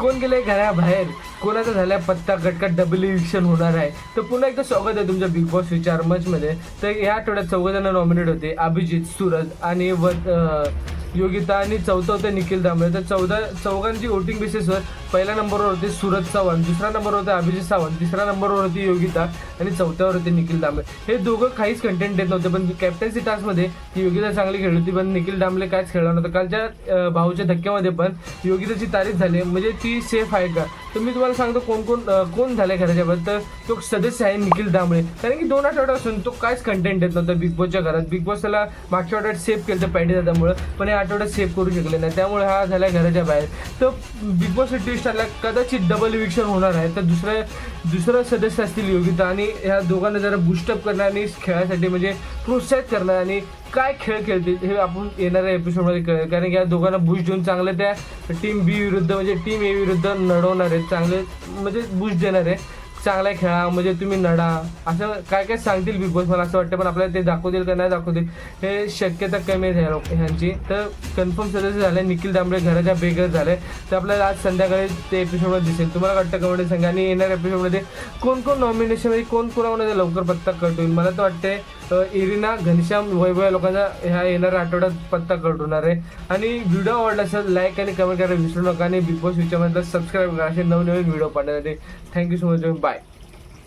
कोण गेले घराबाहेर? कोणाचा झालाय पत्ता गटकट डबल इलेक्शन होणार आहे. तर पुन्हा एकदा स्वागत आहे तुमच्या बिग बॉस विचारमध्ये तर या आठवड्यात चौघ जण नॉमिनेट होते. अभिजित सूरज आणि व योगिता आणि चौथा होते निखिल दामले. तर चौदा चौघांची वोटिंग बेसिसवर पहिल्या नंबरवर होते सूरज चव्हाण दुसऱ्या नंबरवर होते अभिजित सावंत तिसऱ्या नंबरवर होती योगिता आणि चौथ्यावर होते निखिल दामले. हे दोघं काहीच कंटेंट देत नव्हते पण कॅप्टन्सी टास्कमध्ये ती योगिता चांगली खेळली होती पण निखिल दामले काहीच खेळला नव्हता. कालच्या भाऊच्या धक्क्यामध्ये पण योगिताची तारीफ झाली. म्हणजे ती सेफ आहे का? तर मी तुम्हाला सांगतो कोण कोण कोण झालंय घराच्या बाहेर तर तो सदस्य आहे निखिल दामळे. कारण की दोन आठवड्यापासून तो काहीच कंटेंट देत नव्हता बिग बॉसच्या घरात. बिग बॉस त्याला मागच्या आठवड्यात सेव्ह केलं तर पॅडी दादामुळं. पण या आठवड्यात सेव्ह करू शकले नाही. त्यामुळे हा झाला घराच्या बाहेर. तर बिग बॉस सिटीला कदाचित डबल विक्षण होणार आहे. तर दुसऱ्या दुसरं सदस्य असतील योगिता आणि ह्या दोघांना जरा बुस्टअप करणार आणि खेळासाठी म्हणजे प्रोत्साहित करणार आणि काय खेळ खेळतील हे आपण येणाऱ्या एपिसोडमध्ये कळेल. कारण की या दोघांना बुश देऊन चांगलं त्या टीम बी विरुद्ध म्हणजे टीम ए विरुद्ध लढवणार आहेत. चांगले म्हणजे बुश देणार आहे चांगला खेळा म्हणजे तुम्ही नडा. असं काय काय सांगतील बिग बॉस मला असं वाटतं पण आपल्याला ते दाखवतील का नाही दाखवतील हे शक्यता कमी आहे लोक- ह्यांची. तर कन्फर्म सदस्य झाले निखिल दांबळे घराच्या बेगर झाले. तर आपल्याला आज संध्याकाळी ते एपिसोडमध्ये दिसेल. तुम्हाला वाटतं कमेंट सांगा आणि येणाऱ्या एपिसोडमध्ये कोण कोण नॉमिनेशनमध्ये कोण कोणामध्ये लवकर पत्ता कट होईल? मला तर वाटते तर इरिना घनश्याम वैभव लोकांचा ह्या येणाऱ्या आठवड्यात पत्ता कट होणार आहे. आणि व्हिडिओ आवडला असेल लाईक आणि कमेंट करायला विसरू नका. आणि बिग बॉस विचारमध्ये सबस्क्राईब करा असे नवनवीन व्हिडिओ पाहण्यासाठी. Thank you so much bye